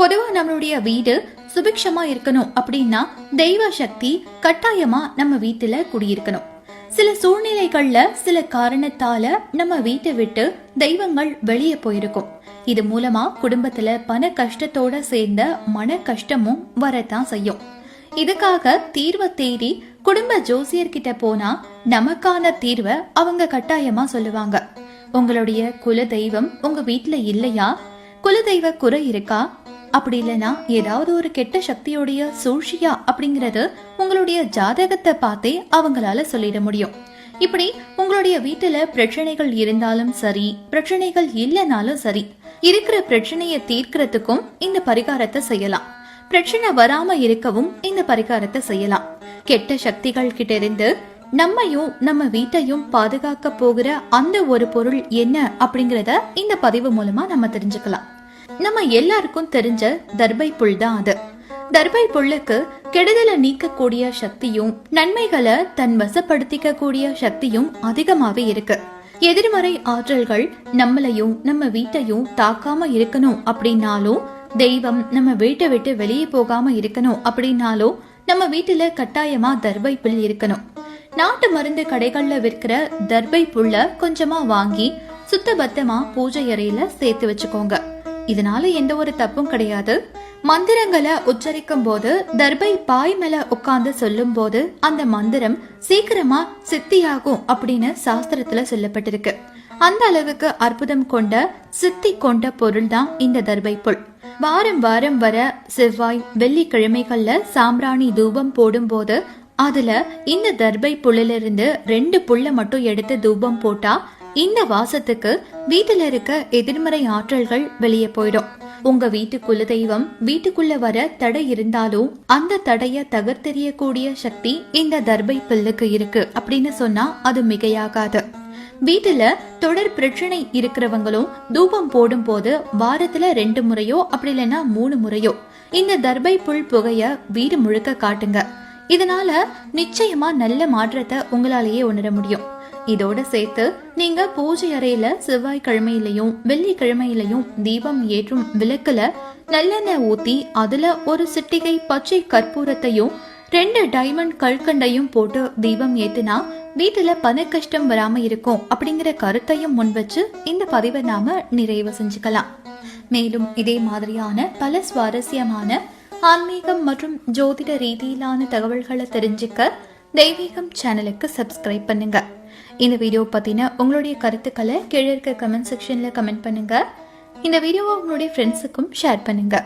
பொதுவா நம்மளுடைய வீடு சுபிக்ஷமா இருக்கணும் அப்படின்னா தெய்வ சக்தி கட்டாயமா நம்ம வீட்டுல குடியிருக்கணும். சில சூழ்நிலைகள்ல சில காரணத்தால நம்ம வீட்டை விட்டு தெய்வங்கள் வெளியே போயிருக்கும். இது மூலமா குடும்பத்துல பண கஷ்டத்தோட சேர்ந்த மன கஷ்டமும் வரத்தான் செய்யும். இதுக்காக தீர்வை தேடி குடும்ப ஜோசியர்கிட்ட போனா நமக்கான தீர்வை அவங்க கட்டாயமா சொல்லுவாங்க. உங்களுடைய குல தெய்வம் உங்க வீட்டுல இல்லையா? குலதெய்வ குறை இருக்கா? அப்படி இல்லைன்னா ஏதாவது ஒரு கெட்ட சக்தியோடைய சூழ்ச்சியா அப்படிங்கறது உங்களுடைய ஜாதகத்தை பார்த்தே அவங்களால சொல்லிட முடியும். இப்படி உங்களுடைய வீட்டுல பிரச்சனைகள் இருந்தாலும் சரி பிரச்சனைகள் இல்லைனாலும் சரி இருக்கிற பிரச்சனையை தீர்க்கறதுக்கும் இந்த பரிகாரத்தை செய்யலாம். பிரச்சனை வராம இருக்கவும் இந்த பரிகாரத்தை செய்யலாம். கெட்ட சக்திகள் கிட்ட இருந்து நம்மையும் நம்ம வீட்டையும் பாதுகாக்க போகிற அந்த ஒரு பொருள் என்ன அப்படிங்கறத இந்த பதிவு மூலமா நம்ம தெரிஞ்சுக்கலாம். நம்ம எல்லாருக்கும் தெரிஞ்ச தர்பை புல் தான் அது. தர்பை புல்லுக்கு கெடுதலை நீக்கக்கூடிய சக்தியும் நன்மைகளை தன் வசப்படுத்திக்க கூடிய சக்தியும் அதிகமாவே இருக்கு. எதிர்மறை ஆற்றல்கள் நம்மளையும் நம்ம வீட்டையும் தாக்காம இருக்கணும் அப்படின்னாலும் தெய்வம் நம்ம வீட்டை விட்டு வெளியே போகாம இருக்கணும் அப்படின்னாலும் நம்ம வீட்டுல கட்டாயமா தர்பை புல் இருக்கணும். நாட்டு மருந்து கடைகள்ல விற்கிற தர்பை புல்ல கொஞ்சமா வாங்கி சுத்தபத்தமா பூஜை அறையில சேர்த்து வச்சுக்கோங்க. இதனால எந்த ஒரு தப்பும் கிடையாது. மந்திரங்களை உச்சரிக்கும் போது தர்பை பாய் மேல உட்கார்ந்து சொல்லும் போது அந்த மந்திரம் சீக்கிரமா சித்தியாகும் அப்படின்னு சாஸ்திரத்துல சொல்லப்பட்டிருக்கு. அந்த அளவுக்கு அற்புதம் கொண்ட சித்தி கொண்ட பொருள் தான் இந்த தர்பை புல் வாரம் வாரம் வர செவ்வாய் வெள்ளிக்கிழமைகள்ல சாம்பிராணி தூபம் போடும்போது அதுல இந்த தர்பை புல்லிலிருந்து ரெண்டு புல்ல மட்டும் எடுத்து தூபம் போட்டா இந்த வாசத்துக்கு வீட்டுல இருக்க எதிர்மறை ஆற்றல்கள் வெளியே போயிடும். உங்க வீட்டு குல தெய்வம் வீட்டுக்குள்ள வர தடை இருந்தாலும் அந்த தடைய தகர்த்தெறியக்கூடிய சக்தி இந்த தர்பை புல்லுக்கு இருக்கு அப்படின்னு சொன்னா அது மிகையாகாது. வீட்டுல தொடர் பிரச்சனை இருக்கிறவங்களும் தூபம் போடும் போது வாரத்துல ரெண்டு முறையோ அப்படி இல்லைன்னா மூணு முறையோ இந்த தர்பை புல் புகைய வீடு முழுக்க காட்டுங்க. இதனால நிச்சயமா நல்ல மாற்றத்தை உங்களாலேயே உணர முடியும். இதோட சேர்த்து நீங்க பூஜை அறையில செவ்வாய்க்கிழமையிலையும் வெள்ளிக்கிழமையிலையும் தீபம் ஏற்றும் விளக்குல நல்லெண்ணெய் ஊத்தி அதுல ஒரு சிட்டிகை பச்சை கற்பூரத்தையும் ரெண்டு டைமண்ட் கல்கண்டையும் போட்டு தீபம் ஏத்துனா வீட்டுல பண கஷ்டம் வராம இருக்கும் அப்படிங்கிற கருத்தையும் முன் வச்சு இந்த பதிவை நாம நிறைவு செஞ்சுக்கலாம். மேலும் இதே மாதிரியான பல சுவாரஸ்யமான ஆன்மீகம் மற்றும் ஜோதிட ரீதியிலான தகவல்களை தெரிஞ்சுக்க தெய்வீகம் சேனலுக்கு சப்ஸ்கிரைப் பண்ணுங்க. இந்த வீடியோ பத்தின உங்களுடைய கருத்துக்களை கீழே இருக்க கமெண்ட் செக்ஷன்ல கமெண்ட் பண்ணுங்க. இந்த வீடியோவை உங்களுடைய ஃப்ரெண்ட்ஸுக்கும் ஷேர் பண்ணுங்க.